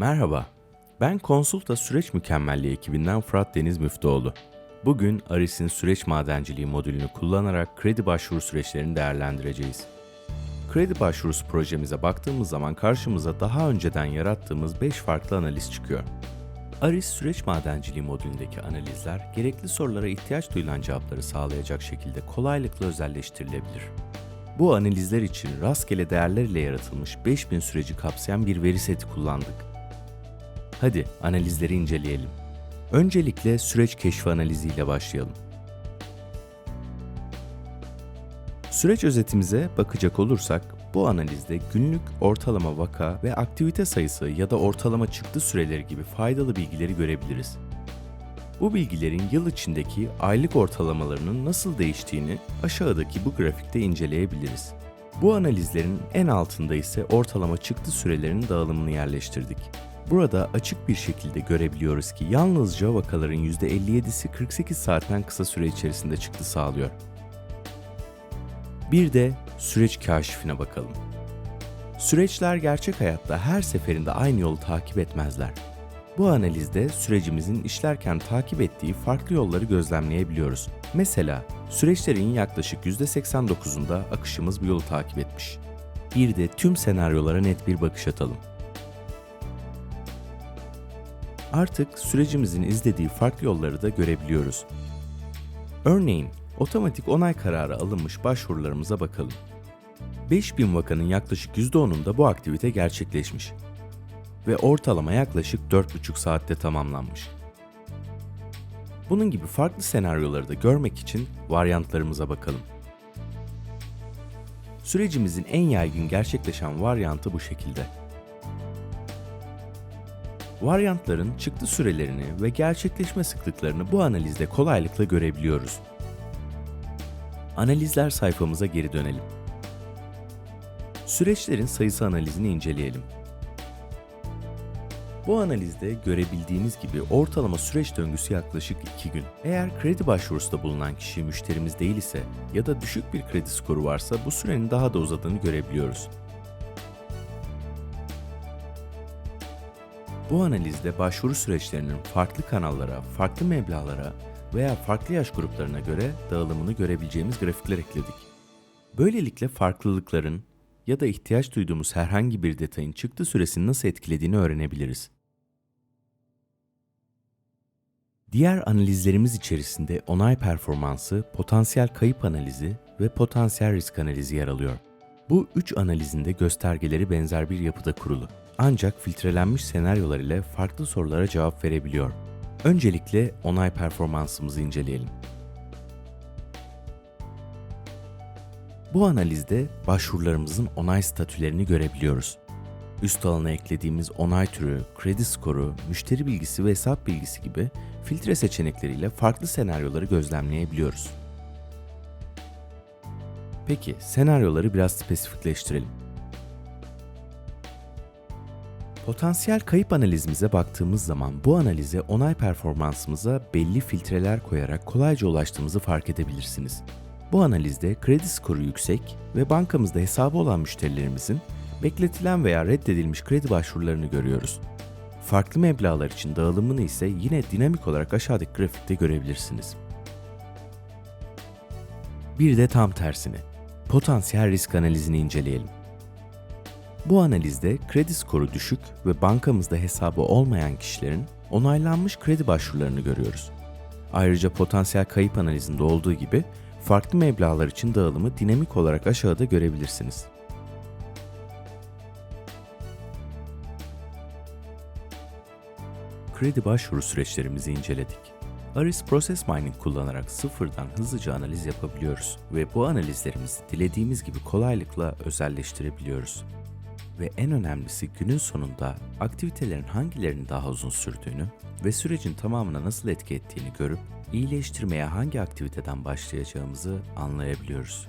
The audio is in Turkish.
Merhaba, ben Konsulta Süreç Mükemmelliği ekibinden Fırat Deniz Müftüoğlu. Bugün Aris'in süreç madenciliği modülünü kullanarak kredi başvuru süreçlerini değerlendireceğiz. Kredi başvurusu projemize baktığımız zaman karşımıza daha önceden yarattığımız 5 farklı analiz çıkıyor. Aris süreç madenciliği modülündeki analizler gerekli sorulara ihtiyaç duyulan cevapları sağlayacak şekilde kolaylıkla özelleştirilebilir. Bu analizler için rastgele değerler ile yaratılmış 5000 süreci kapsayan bir veri seti kullandık. Hadi analizleri inceleyelim. Öncelikle süreç keşfi analiziyle başlayalım. Süreç özetimize bakacak olursak bu analizde günlük ortalama vaka ve aktivite sayısı ya da ortalama çıktı süreleri gibi faydalı bilgileri görebiliriz. Bu bilgilerin yıl içindeki aylık ortalamalarının nasıl değiştiğini aşağıdaki bu grafikte inceleyebiliriz. Bu analizlerin en altında ise ortalama çıktı sürelerinin dağılımını yerleştirdik. Burada açık bir şekilde görebiliyoruz ki yalnızca vakaların %57'si 48 saatten kısa süre içerisinde çıktı sağlıyor. Bir de süreç kaşifine bakalım. Süreçler gerçek hayatta her seferinde aynı yolu takip etmezler. Bu analizde sürecimizin işlerken takip ettiği farklı yolları gözlemleyebiliyoruz. Mesela süreçlerin yaklaşık %89'unda akışımız bu yolu takip etmiş. Bir de tüm senaryolara net bir bakış atalım. Artık sürecimizin izlediği farklı yolları da görebiliyoruz. Örneğin otomatik onay kararı alınmış başvurularımıza bakalım. 5000 vakanın yaklaşık %10'unda bu aktivite gerçekleşmiş ve ortalama yaklaşık 4,5 saatte tamamlanmış. Bunun gibi farklı senaryoları da görmek için varyantlarımıza bakalım. Sürecimizin en yaygın gerçekleşen varyantı bu şekilde. Varyantların çıktı sürelerini ve gerçekleşme sıklıklarını bu analizde kolaylıkla görebiliyoruz. Analizler sayfamıza geri dönelim. Süreçlerin sayısı analizini inceleyelim. Bu analizde görebildiğiniz gibi ortalama süreç döngüsü yaklaşık 2 gün. Eğer kredi başvurusunda bulunan kişi müşterimiz değil ise ya da düşük bir kredi skoru varsa bu sürenin daha da uzadığını görebiliyoruz. Bu analizde başvuru süreçlerinin farklı kanallara, farklı meblağlara veya farklı yaş gruplarına göre dağılımını görebileceğimiz grafikler ekledik. Böylelikle farklılıkların ya da ihtiyaç duyduğumuz herhangi bir detayın çıktı süresini nasıl etkilediğini öğrenebiliriz. Diğer analizlerimiz içerisinde onay performansı, potansiyel kayıp analizi ve potansiyel risk analizi yer alıyor. Bu üç analizin de göstergeleri benzer bir yapıda kurulu. Ancak filtrelenmiş senaryolar ile farklı sorulara cevap verebiliyor. Öncelikle onay performansımızı inceleyelim. Bu analizde başvurularımızın onay statülerini görebiliyoruz. Üst alana eklediğimiz onay türü, kredi skoru, müşteri bilgisi ve hesap bilgisi gibi filtre seçenekleriyle farklı senaryoları gözlemleyebiliyoruz. Peki senaryoları biraz spesifikleştirelim. Potansiyel kayıp analizimize baktığımız zaman bu analize onay performansımıza belli filtreler koyarak kolayca ulaştığımızı fark edebilirsiniz. Bu analizde kredi skoru yüksek ve bankamızda hesabı olan müşterilerimizin bekletilen veya reddedilmiş kredi başvurularını görüyoruz. Farklı meblağlar için dağılımını ise yine dinamik olarak aşağıdaki grafikte görebilirsiniz. Bir de tam tersini, potansiyel risk analizini inceleyelim. Bu analizde kredi skoru düşük ve bankamızda hesabı olmayan kişilerin onaylanmış kredi başvurularını görüyoruz. Ayrıca potansiyel kayıp analizinde olduğu gibi farklı meblağlar için dağılımı dinamik olarak aşağıda görebilirsiniz. Kredi başvuru süreçlerimizi inceledik. Aris Process Mining kullanarak sıfırdan hızlıca analiz yapabiliyoruz ve bu analizlerimizi dilediğimiz gibi kolaylıkla özelleştirebiliyoruz. Ve en önemlisi günün sonunda aktivitelerin hangilerinin daha uzun sürdüğünü ve sürecin tamamına nasıl etki ettiğini görüp iyileştirmeye hangi aktiviteden başlayacağımızı anlayabiliyoruz.